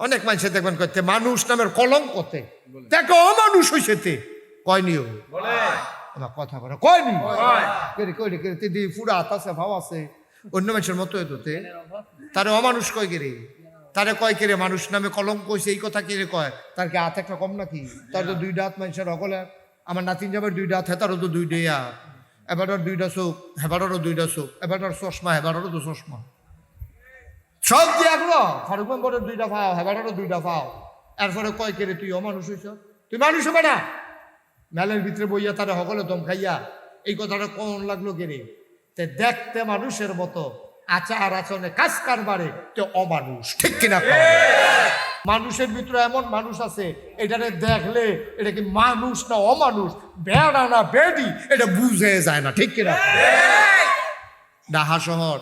অনেক মানুষে দেখবেন করতে মানুষ নামের কলঙ্কতে। দেখো অমানুষ হয়েছে তে। কয়নিও আমার কথা বলে কয়নি দিদি ফুরা হাত আছে ভাব আছে। অন্য মানুষের মতো এততে তারে অমানুষ কয় কেরে? তারে কয় কেরে মানুষ নামে কলঙ্ক হয়েছে এই কথা কেরে কয়? তার কি হাত একটা কম নাকি? তার তো দুইটা হাত মানুষের অকলে আমার নাতিন যাবার দুইটা হাত হেতারও তো দুইটাই হাত। এবারও দুইটা চোখ হেবারও দুইটা চোখ। এবারও চশমা হেবারও তো চশমা। সব দিয়ে এগুলো ফারুক মেম্বরের দুইটা পাও হেবারও দুইটা পাও এরপরে কয় কেরে তুই অমানুষ হয়েছ তুই মানুষ হবে না। মেলের ভিতরে বইয়া তারা সকলে দম খাইয়া এই কথাটা কোন লাগল কেরে তে দেখতে মানুষের মতো আচার আচরণে কাজ কারবারে তে অমানুষ। ঠিক কিনা? মানুষের ভিতরে এমন মানুষ আছে এটারে দেখলে এটা কি মানুষ না অমানুষ? বেড়া না বেডি এটা বুঝে যায় না ঠিক কিনা? ডাহা শহর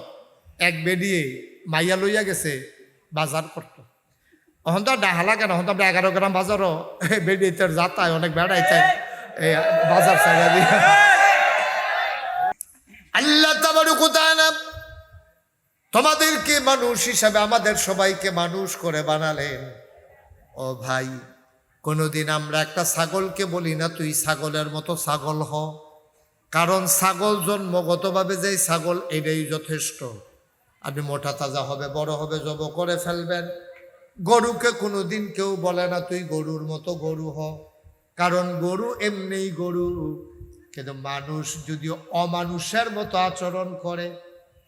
এক বেডিয়ে মাইয়া লইয়া গেছে বাজার করতো। এখন তো ডাহা লাগে না এখন তো আমরা এগারো গ্রাম বাজারও বেডিয়ে তোর যাতায় অনেক বেড়াইতে এই বাজার সাইডা দিয়ে। আল্লাহ তোমাদেরকে মানুষ হিসাবে আমাদের সবাইকে মানুষ করে বানালেন। ও ভাই, কোনোদিন আমরা একটা ছাগলকে বলি না, তুই ছাগলের মতো ছাগল হ। কারণ ছাগল জন্মগতভাবে যে ছাগল, এটাই যথেষ্ট। আপনি মোটা তাজা হবে বড় হবে জব করে ফেলবেন। গরুকে কোনো দিন কেউ বলে না তুই গরুর মতো গরু হ। কারণ গরু এমনিই গরু। কিন্তু মানুষ যদি অমানুষের মতো আচরণ করে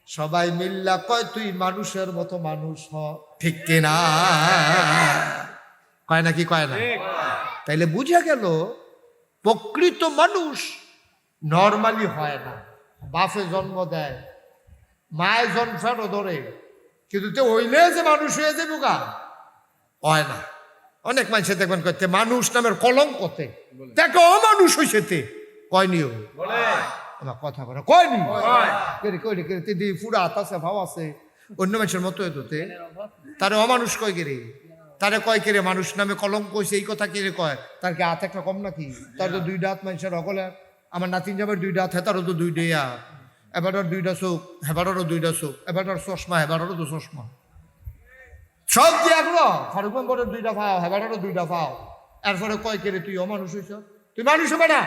সবাই মিল্লা কয় তুই মানুষের মতো মানুষ হ। ঠিক কিনা কয় না কি কয় না? তাইলে বুঝা গেল প্রকৃত মানুষ নর্মালি হয় না। বাপে জন্ম দেয় মায়ে জন্মানো ধরে। কিন্তু তে হইলে যে মানুষ হয়ে যাবে গা? হয় না। অনেক মানুষে দেখবেন করতে মানুষ নামের কলঙ্কতে দেখো অমানুষ হয়েছে তে। কয়নিও আমার কথা বলে। কয়নি কেরে দিদি ফুরা হাত আছে ভাব আছে। অন্য মানুষের মতো এততে তারে অমানুষ কয় কেরে তারে কয় কেরে মানুষ নামে কলঙ্ক হয়েছে এই কথা কেরে কয়? তার কি হাত একটা কম নাকি? তার তো দুইটা হাত মানুষের অকলে আমার নাতিন যাবার দুইটা হাত হেতারও তো দুইটাই হাত এবারও দুইটা চোখ হেবারও দুইটা চোখ, এবারও চশমা হেবারও তো চশমা। সব দিয়ে এগুলো ফারুক মেম্বরের দুইটা পাও হেবারও দুইটা পাও। এরপরে কয় কেরে তুই অমানুষ হয়েছ তুই মানুষ হবে না?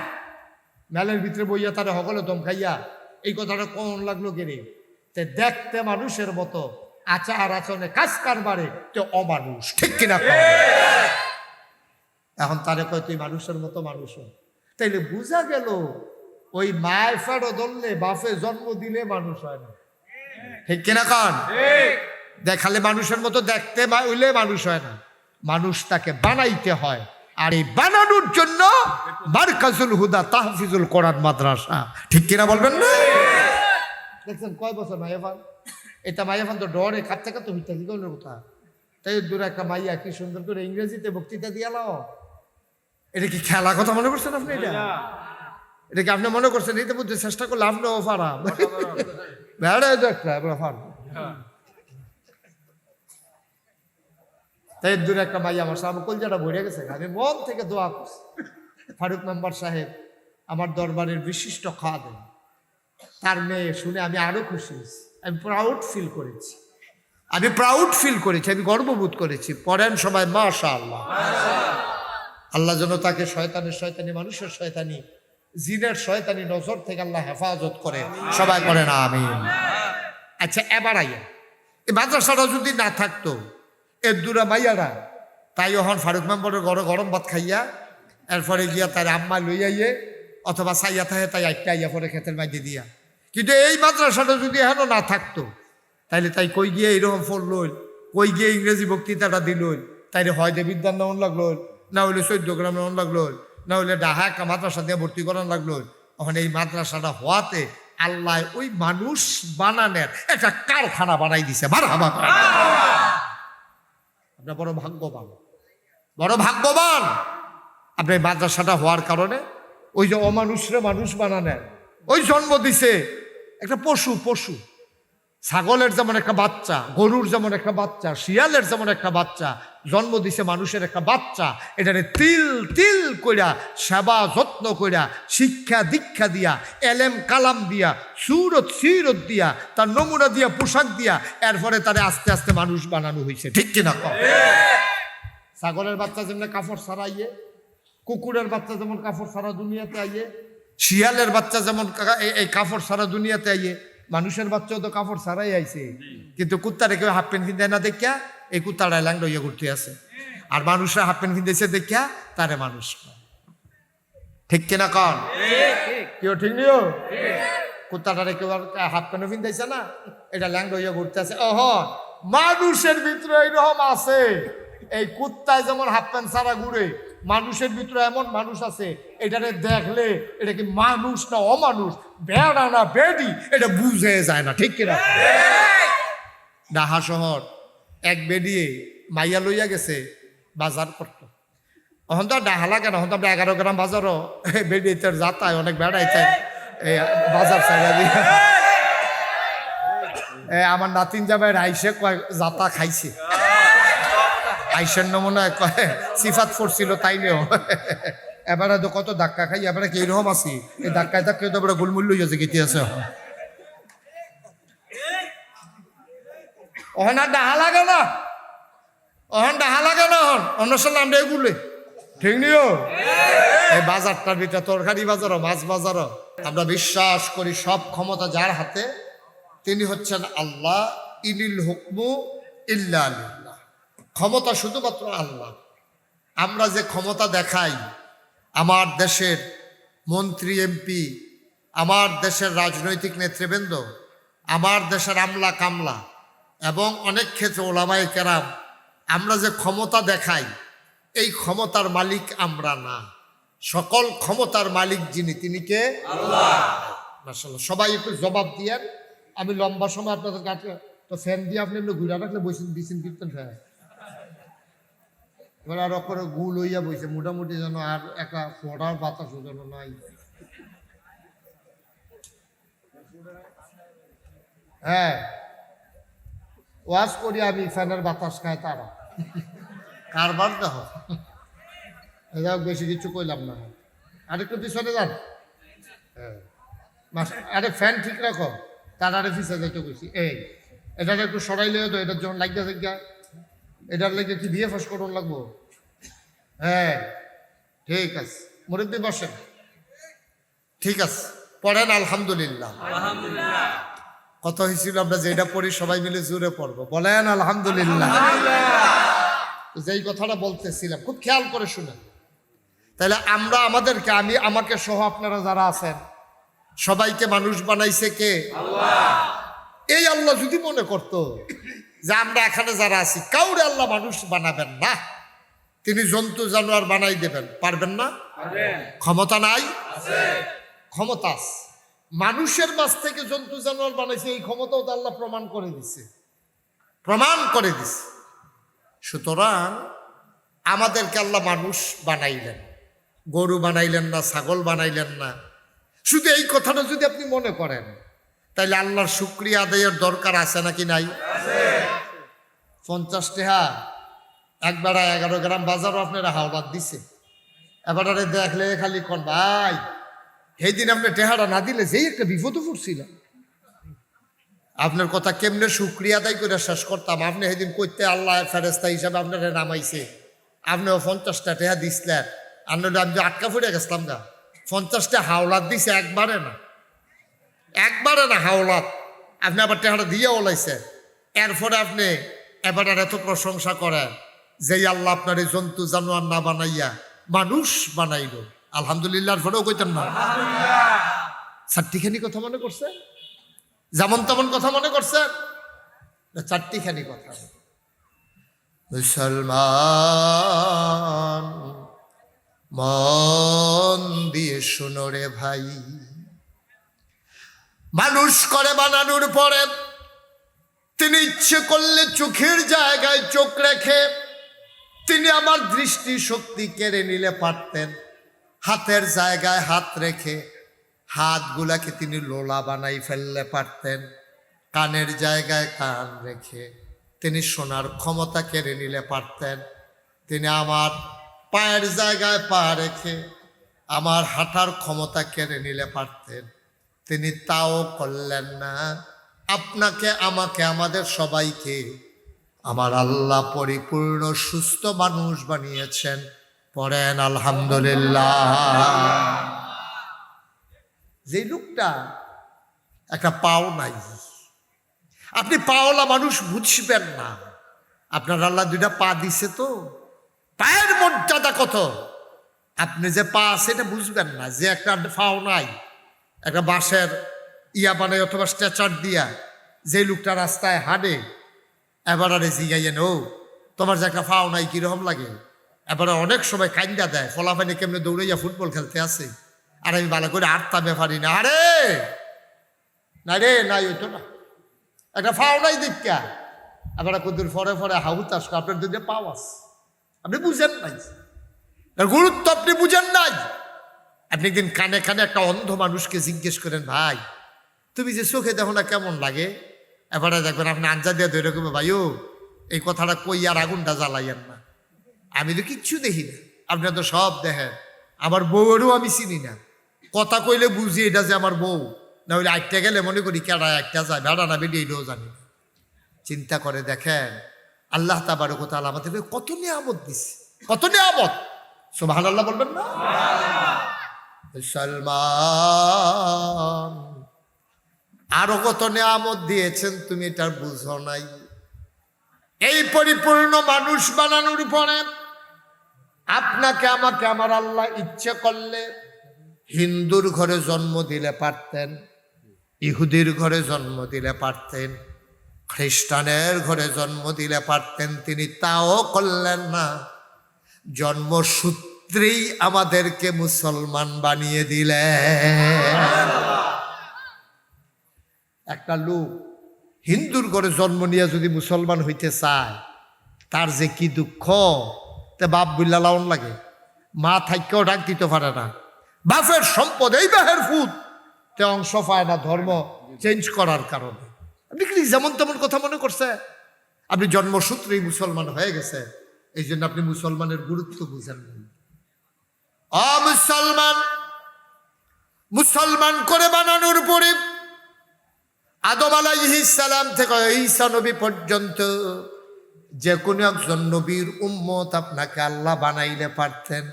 মেলের ভিতরে বইয়া তারা সকলে দম খাইয়া, এই কথাটা কোন লাগল কেরে তে দেখতে মানুষের মতো, আচার আচরণে কাজ কারবারে, তে অমানুষ, ঠিক কিনা? এখন তারে কয়, তুই মানুষের মতো মানুষ। তাইলে বোঝা গেল ওই মায় ফেরো ধরলে বাপে জন্ম দিলে মানুষ হয় না। ঠিক কিনা কান? দেখালে মানুষের মতো দেখতে হইলে মানুষ হয় না। মানুষ তাকে বানাইতে হয়। আর এই বানানোর জন্য মার্কাজুল হুদা তাহফিজুল কোরআন মাদ্রাসা। ঠিক কিনা বলবেন না? দেখছেন কয় বছর মাইয়াফান এটা মাইয়াফান তো ডরে কাঁদতে কাঁদতে হইতে কি করল কথা? তাই দূরে একটা মাইয়া কি সুন্দর করে ইংরেজিতে বক্তৃতা দিয়ালাও এটা কি খেলা কথা মনে করছেন আপনি এটা? এটা কি আপনি মনে করছেন এইটা বুঝতে চেষ্টা করলে আপনিও ফারা বেড়া একটা এবার ফার তাই দূরে একটা মাইয়া আমার সামনে কলজাটা ভরে গেছে, আমি মন থেকে দোয়া করছি। ফারুক মেম্বার সাহেব আমার দরবারের বিশিষ্ট খাওয়া তার মেয়ে শুনে আমি আরও খুশি হয়েছি। আমি প্রাউড ফিল করেছি। আমি প্রাউড ফিল করেছি, আমি গর্ববোধ করেছি। পড়েন সবাই মাশা আল্লাহ আল্লাহ যেন তাকে শয়তানের শয়তানি, মানুষের শয়তানি জিনের শয়তানি নজর থেকে আল্লাহ হেফাজত করে। সবাই করে না আমি আচ্ছা এবার আইয়া, এই মাদ্রাসাটা যদি না থাকতো এর দূরা মাইয়ারা, তাই এখন ফারুক মেম্বরের ঘরে গরম ভাত খাইয়া, এরপরে গিয়া তার আম্মা লই আইয়ে, অথবা সাইয়া থাকে তাই একটা আইয়া পরে খেতের মাইতে দিয়া। কিন্তু এই মাদ্রাসাটা যদি এখন না থাকতো, তাইলে তাই কই গিয়ে এইরকম ফোন লইল, কই গিয়ে ইংরেজি বক্তৃতাটা দিল, তাইলে হয় বিদ্যান নেওয়ান লাগল, না হইলে চৈদ্দ গ্রাম নেওয়ান লাগল। না হইলে ডাহা একটা মাদ্রাসা দিয়ে ভর্তি করান লাগল। এখন এই মাদ্রাসাটা হওয়াতে আল্লাহ ওই মানুষ বানানের একটা কারখানা বানাই দিছে। আপনার বড় ভাগ্যবান। বড় ভাগ্যবান। আপনি এই মাদ্রাসাটা হওয়ার কারণে ওই যে অমানুষরে মানুষ বানানেন ওই জন্ম দিছে একটা পশু পশু। ছাগলের যেমন একটা বাচ্চা, গরুর যেমন একটা বাচ্চা, শিয়ালের যেমন একটা বাচ্চা জন্ম দিছে মানুষের একটা বাচ্চা, এটারে তিল তিল কইরা, সেবা যত্ন কইরা, শিক্ষা দীক্ষা দিয়া, এলেম কালাম দিয়া, সুরত সিরত দিয়া, তার নমুনা দিয়া, পোশাক দিয়া, এরপরে তারে আস্তে আস্তে মানুষ বানানো হয়েছে ঠিক কিনা কও? ছাগলের বাচ্চা যেমন কাপড় সারাইয়ে, কুকুরের বাচ্চা যেমন কাপড় সারা দুনিয়াতে আইয়ে, শিয়ালের বাচ্চা যেমন এই কাপড় সারা দুনিয়াতে আইয়ে মানুষের বাচ্চা তো কাপড় ছাড়াই আইছে। কিন্তু কুত্তারে কেউ হাফ প্যান্ট কিনতে না দেখিয়া এই কুত্তাটা ল্যাং লইয়া ঘুরতে আছে আর মানুষরা হাফ প্যান্ট কিনতেছে দেখিয়া তারে মানুষ ঠিক কিনা কন? কেউ ঠিক নিও? কুত্তাটারে কেউ হাফ প্যান্ট কিনতেছে না এটা ল্যাং লইয়া ঘুরতে আছে ওহ মানুষের ভিতরে এইরকম আছে। এই কুত্তায় যেমন হাফ প্যান্ট ছাড়া ঘুরে মানুষের ভিতরে এমন মানুষ আছে এটারে দেখলে এটা কি মানুষ না অমানুষ? বেড়া না বেডি এটা বুঝে যায় না ঠিক কিনা? ডাহা শহর এক বেডিয়ে মাইয়া লইয়া গেছে বাজার করতো। এখন তো ডাহা লাগে না এখন তো আমরা এগারো গ্রাম বাজারও তোর যাতায় অনেক বেড়াইতে এই বাজার সাইডা দিয়ে। এ, আমার নাতিন জামাই আইসে কয় জাতা খাইছে। আইসের নমুনা কয়, সিফাত পড়ছিল তাই নেও এবারে তো কত ধাক্কা খাই, এবারে কি রকম আছি? এই ধাক্কায় ধাক্কায় তো এবারে গোলমূল্য হয়েছে গেতে আছে। ওখানে আর ডাহা লাগে না। ওখান ডাহা লাগে না হন অন্য সাল আমরা এগুলে ঠিক নিও এই বাজারটার ভিতরে তরকারি বাজারও, মাছ বাজারও। আমরা বিশ্বাস করি সব ক্ষমতা যার হাতে, তিনি হচ্ছেন আল্লাহ। ইনিল হুকমু ইল্লা আলিল্লাহ ক্ষমতা শুধুমাত্র আল্লাহ। আমরা যে ক্ষমতা দেখাই আমার দেশের মন্ত্রী এমপি আমার দেশের রাজনৈতিক নেতৃবৃন্দ আমার দেশের আমলা কামলা এবং অনেক ক্ষেত্রে ওলামাই কেরাম আমরা যে ক্ষমতা দেখাই এই ক্ষমতার মালিক আমরা না। সকল ক্ষমতার মালিক যিনি তিনি কে? মাসাল্লাহ সবাই একটু জবাব দিয়েন। আমি লম্বা সময় আপনাদের কাছে তো ফ্যান দিয়ে আপনি এমনি ঘুরে রাখলে বসেন দিছেন কীর্তন ফ্যান এবার আর করে গুল হইয়া বইছে, মোটামুটি যেন আর একটা ফোটার বাতাস যেন নাই। হ্যাঁ ওয়াশ করি আমি, ফ্যানের বাতাস খায় তারা। কারবার দেখো যাই বেশি কিছু কইলাম না। আরেকটু পিছনে যান। হ্যাঁ। আরে ফ্যান ঠিক রাখো। তার আরে পিছিয়ে যাইতে কইছি। এই, এটাকে একটু সরাইলে তো এটার যখন লাগতে থাকে এটার লেগে কি বিয়ে ফাঁস করুন লাগবো? হ্যাঁ ঠিক আছে। মুরব্বী বসেন। ঠিক আছে পড়েন আলহামদুলিল্লাহ। কত হয়েছিল আমরা যেটা পড়ি সবাই মিলে জুড়ে পড়ব। বলেন আলহামদুলিল্লাহ। যেই কথাটা বলতেছিলাম খুব খেয়াল করে শুনেন। তাহলে আমরা আমাদেরকে আমি আমাকে সহ আপনারা যারা আছেন সবাইকে মানুষ বানাইছে কে? এই আল্লাহ যদি মনে করতো যে আমরা এখানে যারা আছি কাউরে আল্লাহ মানুষ বানাবেন না। তিনি জন্তু জানোয়ার বানাই দেবেন। পারবেন না? ক্ষমতা নাই? ক্ষমতা আছে। মানুষের মাছ থেকে জন্তু জানোয়ার বানাইছে এই ক্ষমতাও তো আল্লাহ প্রমাণ করে দিছে। প্রমাণ করে দিছে। সুতরাং আমাদেরকে আল্লাহ মানুষ বানাইলেন। গরু বানাইলেন না ছাগল বানাইলেন না। শুধু এই কথাটা যদি আপনি মনে করেন তাইলে আল্লাহর শুক্রিয়া আদায়ের দরকার আছে নাকি নাই? পঞ্চাশ টেহা একবার এগারো গ্রাম বাজারও আপনারা হাওলাত দিছে। এবারে দেখলে খালি কন, ভাই সেই দিন আপনি টেহারা না দিলে যেই একটা বিপদে পড়ছিলাম আপনার কথা কেমনে শুক্রিয়া আদায় করে শেষ করতাম। আপনি সেদিন কইতে আল্লাহ ফেরেস্তা হিসাবে আপনারা নামাইছে। আপনিও পঞ্চাশটা টেহা দিছিলেন। আপনার আমি আটকা ফুটে গেছিলাম গা। পঞ্চাশটা হাওলাত দিছে একবারে না। একবারে না হাওলাত। আপনি আবার টেহারা দিয়ে ওলাইছে এরপরে আপনি এবার এত প্রশংসা করে যেই আল্লাহ আপনার এই জন্তু জানোয়ার না বানাইয়া মানুষ বানাইল। আলহামদুলিল্লাহ পরেও কইতেন না। চারটিখানি কথা মনে করছে? যেমন তেমন কথা মনে করছেন না, চারটিখানি কথা। মুসলমান, মন দিয়ে শুনো রে ভাই। মানুষ করে বানানোর পরে তিনি ইচ্ছে করলে চোখের জায়গায় চোখ রেখে তিনি আমার দৃষ্টি শক্তি কেড়ে নিলে পারতেন। হাতের জায়গায় হাত রেখে হাতগুলাকে তিনি লোলা বানাই ফেললে পারতেন। কানের জায়গায় কান রেখে তিনি শোনার ক্ষমতা কেড়ে নিলে পারতেন। তিনি আমার পায়ের জায়গায় পা রেখে আমার হাঁটার ক্ষমতা কেড়ে নিলে পারতেন। তিনি তাও করলেন না। আপনাকে, আমাকে, আমাদের সবাইকে আমার আল্লাহ পরিপূর্ণ সুস্থ মানুষ বানিয়েছেন। পড়েন, আলহামদুলিল্লাহ। যে লোকটা একটা পাও নাই। আপনি পাওলা মানুষ বুঝবেন না। আপনার আল্লাহ দুইটা পা দিছে তো। পায়ের মর্যাদা কত? আপনি যে পা আছে এটা বুঝবেন না। যে একটা পাও নাই, একটা বাঁশের ইয়া বানায় অথবা স্ট্রেচার দিয়া যে লোকটা রাস্তায় হাঁটে, এবার আরে জিগাইয়েন ও তোমার যে একটা ফাও নাই, কীরকম লাগে? এবারে অনেক সময় কান্দা দেয়, ফলাফানি কেমনে দৌড়াইয়া ফুটবল খেলতে আসে। আর আমি ভালো করে আটটা ব্যাপারি না। আরে! না রে, নাই ওইতো না। একটা ফাও নাই দীক্ষা। এবার কদুর ফরে ফরে হাউতাস আপনার দুটো পাও আছে। আপনি বুঝেন নাই। গুরুত্ব আপনি বুঝেন নাই। আপনি একদিন কানে কানে একটা অন্ধ মানুষকে জিজ্ঞেস করেন, ভাই তুমি যে চোখে দেখো না কেমন লাগে? এবারে দেখবেন আপনি আঞ্জা দিয়ে ধরে রকম ভাইও এই কথাটা কই আর আগুনটা জ্বালাইয়েন না? আমি তো কিচ্ছু দেখি না। আপনার তো সব দেখেন। আমার বউয়েরও আমি চিনি না। কথা কইলে বুঝি এটা যে আমার বউ। না হলে আটটা গেলে মনে করি কেডা একটা যায় বেড়া না বেরিয়ে এটাও জানি না। চিন্তা করে দেখেন আল্লাহ তাবার কোথাও আমাদের কত নিয়ামত দিছে। কত নিয়ামত? সোভান আল্লাহ বলবেন না? সলমান আরও কত নিয়ামত দিয়েছেন তুমি এটার বুঝো নাই। এই পরিপূর্ণ মানুষ বানানোর পরে আপনাকে, আমাকে, আমার আল্লাহ ইচ্ছে করলে হিন্দুর ঘরে জন্ম দিলে পারতেন, ইহুদির ঘরে জন্ম দিলে পারতেন, খ্রিস্টানের ঘরে জন্ম দিলে পারতেন, তিনি তাও করলেন না। জন্মসূত্রেই আমাদেরকে মুসলমান বানিয়ে দিলেন। একটা লোক হিন্দুর ঘরে জন্ম নিয়ে যদি মুসলমান হইতে চায়, তার যে কি দুঃখ? তে বাপ বুল্লা লাউন লাগে। মা থাইকেও ডাক দিতে পারে না। বাপের সম্পদ এই বাহের ফুট তে অংশ পায় না ধর্ম চেঞ্জ করার কারণে। আপনি কি যেমন তেমন কথা মনে করছে? আপনি জন্মসূত্রেই মুসলমান হয়ে গেছে। এই জন্য আপনি মুসলমানের গুরুত্ব বুঝেন অ মুসলমান মুসলমান করে বানানোর পরে আদম সালাম থেকে ঈসা নবী পর্যন্ত যে কোনো একজন নবীর উম্মত আপনাকে আল্লাহ বানাইলে পারতেন,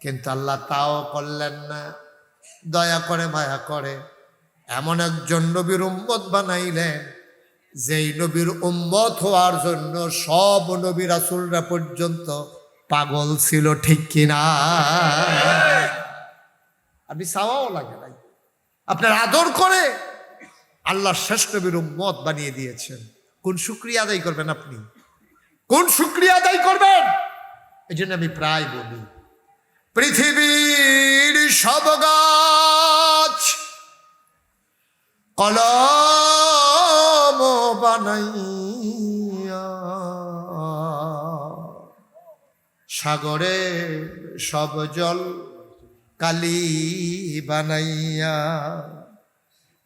কিন্তু আল্লাহ তাও করলেন না। দয়া করে, মায়া করে, এমন একজন নবীর উম্মত বানাইলেন, যেই নবীর উম্মত হওয়ার জন্য সব নবী রাসুলরা পর্যন্ত পাগল ছিল, ঠিক কিনা? আপনি চাওয়াও লাগে নাই। আপনার আদর করে আল্লাহ শেষ নবীর উম্মত বানিয়ে দিয়েছেন। কোন শুক্রিয়া আদায় করবেন আপনি? কোন শুক্রিয়া আদায় করবেন? এই জন্য আমি প্রায় বলি, পৃথিবীর সব গাছ কলম বানাইয়া, সাগরে সব জল কালি বানাইয়া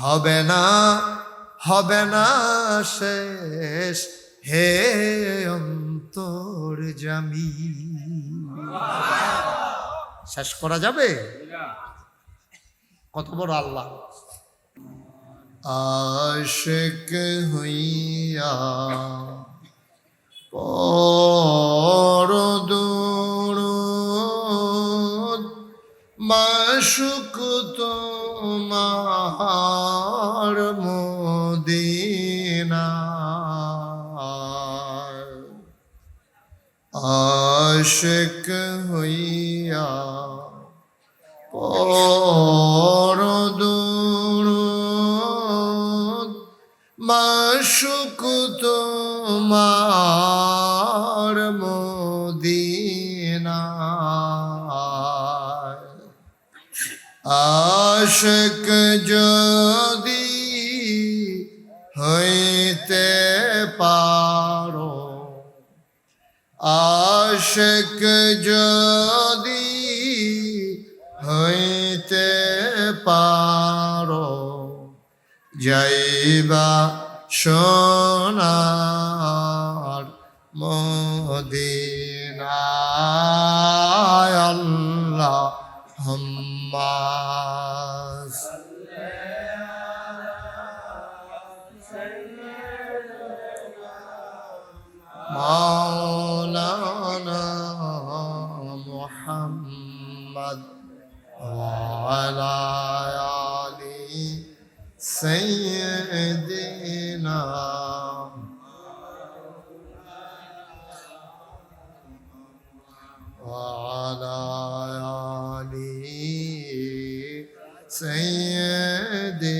হবে না হবে না শেষ, হে অন্তর জামি। শেষ করা যাবে? কত বড় আল্লাহ। আশেক হইয়া পর দৌড় মাসুক তোমার মদিনা। আশেক হইয়া পর দৌড় মাসুক তোমার আশক যদি হইতে পারো আশেক যদি হইতে পারো যাইবা সোনার মদিনায় আল্লাহ হাম্মাস مولانا محمد وعلى آل سيدنا وعلى آل سيدنا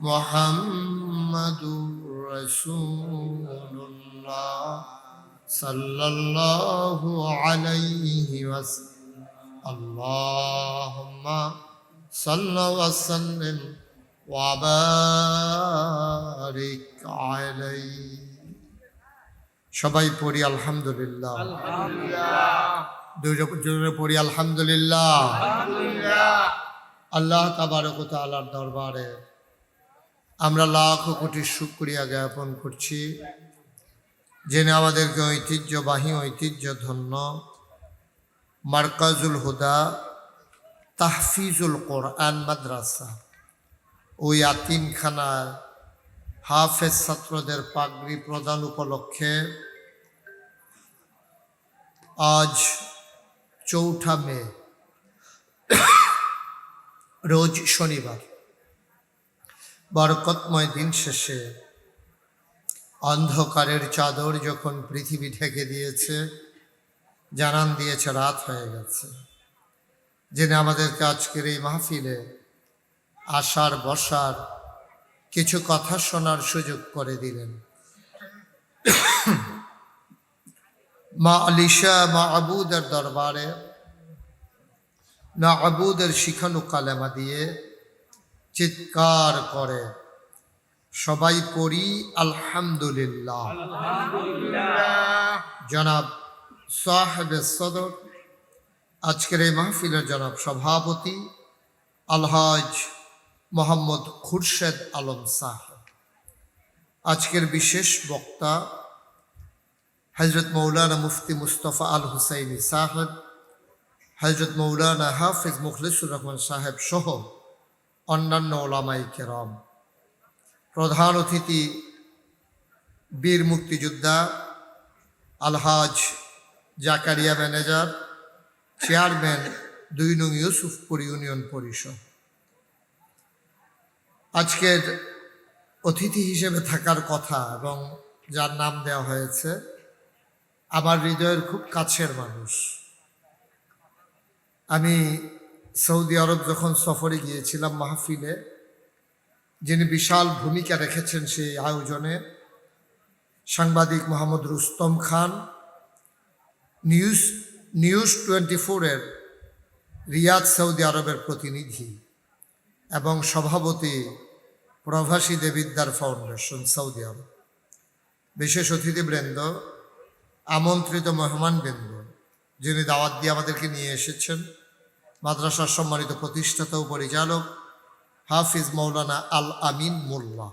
محمد رسول الله صلى الله عليه وسلم اللهم صل وسلم وبارك عليه সবাই পড়ি আলহামদুলিল্লাহ দুজনে জোরে পড়ি আলহামদুলিল্লাহ আল্লাহ তাবারক তালার দরবারে আমরা লাখ কোটি শুক্রিয়া জ্ঞাপন করছি। জেনে আমাদেরকে ঐতিহ্যবাহী ঐতিহ্য ধন্য মার্কাজুল হুদা, তাহফিজুল কোরআন মাদ্রাসা, ওই আতিমখানায় হাফেজ ছাত্রদের পাগড়ি প্রদান উপলক্ষে আজ চৌঠা মে, রোজ শনিবার। বরকতময় দিন শেষে অন্ধকারের চাদর যখন পৃথিবী ঢেকে দিয়েছে, জানান দিয়েছে, রাত হয়ে গেছে। জেনে আমাদেরকে আজকের এই মাহফিলে আসার, বসার কিছু কথা শোনার সুযোগ করে দিলেন। মা আলিশা, মা আবুদের দরবারে না আবুদের শিখানু কালেমা দিয়ে চিৎকার করে। সবাই পড়ি আলহামদুলিল্লাহ। জনাব সাহেব সদর। আজকের এই মাহফিলের জনাব সভাপতি আলহাজ মোহাম্মদ খুরশেদ আলম সাহেব। আজকের বিশেষ বক্তা হজরত মৌলানা মুফতি মুস্তফা আল হুসাইনি সাহেব হজরত মৌলানা হাফিজ মুখলিসুর রহমান সাহেব সহ অন্যান্য ওলামাই কেরম। প্রধান অতিথি বীর মুক্তিযোদ্ধা আলহাজ জাকারিয়া ম্যানেজার, চেয়ারম্যান দুই নং ইউসুফপুর ইউনিয়ন পরিষদ। আজকের অতিথি হিসেবে থাকার কথা এবং যার নাম দেওয়া হয়েছে, আমার হৃদয়ের খুব কাছের মানুষ। আমি সৌদি আরব যখন সফরে গিয়েছিলাম মাহফিলে, যিনি বিশাল ভূমিকা রেখেছেন সেই আয়োজনে, সাংবাদিক Mohammad Rustam Khan, news news twenty ফোরের রিয়াদ সৌদি আরবের প্রতিনিধি এবং সভাপতি প্রভাসী দেবিদ্যার ফাউন্ডেশন সৌদি আরব। বিশেষ অতিথিবৃন্দ, আমন্ত্রিত মেহমানবৃন্দ, যিনি দাওয়াত দিয়ে আমাদেরকে নিয়ে এসেছেন। মাদ্রাসার সম্মানিত প্রতিষ্ঠাতা ও পরিচালক হাফিজ মৌলানা আল আমিন মোল্লা।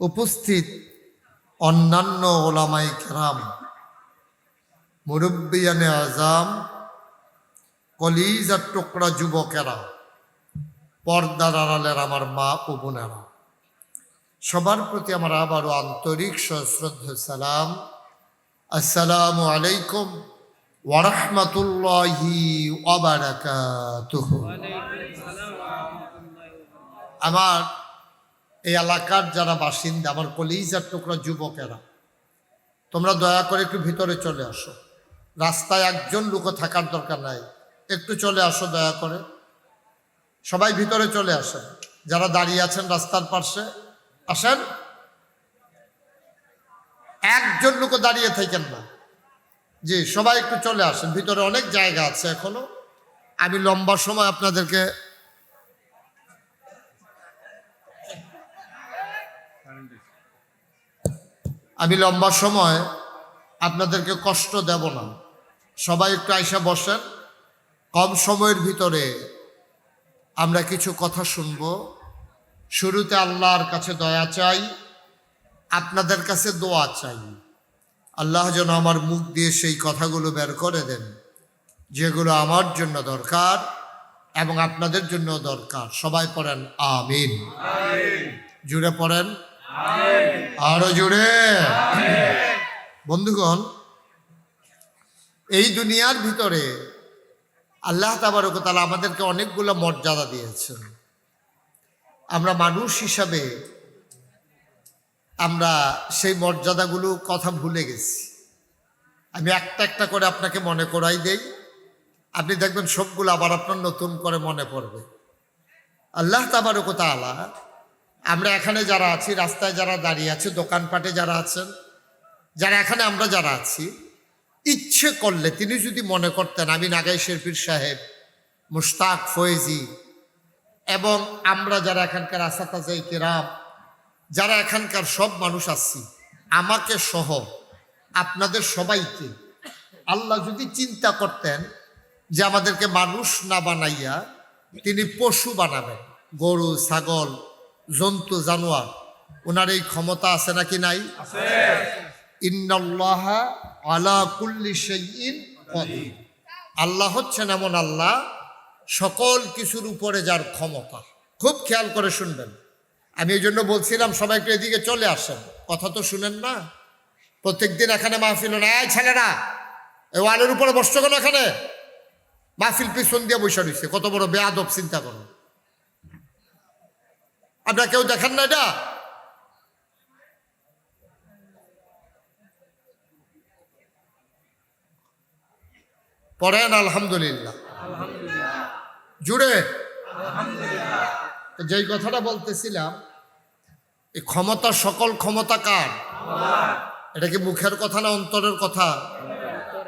উপস্থিত অন্যান্য ওলামাই কেরাম, মুরব্বিয়ানে আজাম কলিজার টুকরা যুবকেরা, পর্দার আড়ালের আমার মা ও বোনেরা, সবার প্রতি আমার আবারও আন্তরিক সশ্রদ্ধ সালাম। আসসালামু আলাইকুম। ওয়াবারাকাতুহ। আমার এই এলাকার যারা বাসিন্দা, আমার কলিজার টুকরা যুবকেরা, তোমরা দয়া করে একটু ভিতরে চলে আসো। রাস্তায় একজন লোক থাকার দরকার নাই। একটু চলে আসো দয়া করে। সবাই ভিতরে চলে আসেন। যারা দাঁড়িয়ে আছেন রাস্তার পাশে, আসেন। একজন লোক দাঁড়িয়ে থাকেন না। জি, সবাই একটু চলে আসেন। ভিতরে অনেক জায়গা আছে এখনও। আমি লম্বা সময় আপনাদেরকে আমি লম্বা সময় আপনাদেরকে কষ্ট দেব না। সবাই একটু আইসা বসেন। কম সময়ের ভিতরে আমরা কিছু কথা শুনব। শুরুতে আল্লাহর কাছে দয়া চাই, আপনাদের কাছে দোয়া চাই। আল্লাহ যেন আমার মুখ দিয়ে সেই কথাগুলো বের করে দেন যেগুলো আমার জন্য দরকার এবং আপনাদের জন্য দরকার। সবাই পড়েন আমিন। জুড়ে পড়েন? আরও জুড়ে? বন্ধুগণ এই দুনিয়ার ভিতরে আল্লাহ তাবারকতালা আমাদেরকে অনেকগুলো মর্যাদা দিয়েছেন। আমরা মানুষ হিসাবে আমরা সেই মর্যাদাগুলো কথা ভুলে গেছি। আমি একটা একটা করে আপনাকে মনে করাই দেই। আপনি দেখবেন সবগুলো আবার আপনার নতুন করে মনে পড়বে। আল্লাহ তাবারকতালা আমরা এখানে যারা আছি, রাস্তায় যারা দাঁড়িয়ে আছি, দোকানপাটে যারা আছেন, যারা এখানে আমরা যারা আছি, ইচ্ছে করলে তিনি যদি মনে করতেন, আমি নাগাই শেরফির সাহেব, মুশতাক ফয়েজি, এবং আমরা যারা এখানকার আসাতাজাই কেরাম যারা এখানকার সব মানুষ আছি, আমাকে সহ আপনাদের সবাইকে আল্লাহ যদি চিন্তা করতেন যে আমাদেরকে মানুষ না বানাইয়া তিনি পশু বানাবেন, গরু, ছাগল, জন্তু, জানোয়ার, ওনার এই ক্ষমতা আছে নাকি নাই? আল্লাহ হচ্ছেন এমন আল্লাহ, সকল কিছুর উপরে যার ক্ষমতা। খুব খেয়াল করে শুনবেন। আমি এই জন্য বলছিলাম সবাই একটু এদিকে চলে আসেন। কথা তো শুনেন না। প্রত্যেকদিন এখানে মাহফিল না এই ছেলেরা এই ওয়ালের উপরে বসছো কেন এখানে? মাহফিল পিছন দিয়ে বসে রয়েছে। কত বড় বেয়াদব চিন্তা করো। আপনারা কেউ দেখেন না এটা? পড়েন আলহামদুলিল্লাহ। জুড়ে। তো যেই কথাটা বলতেছিলাম এই ক্ষমতা সকল ক্ষমতা কার? এটা কি মুখের কথা না অন্তরের কথা?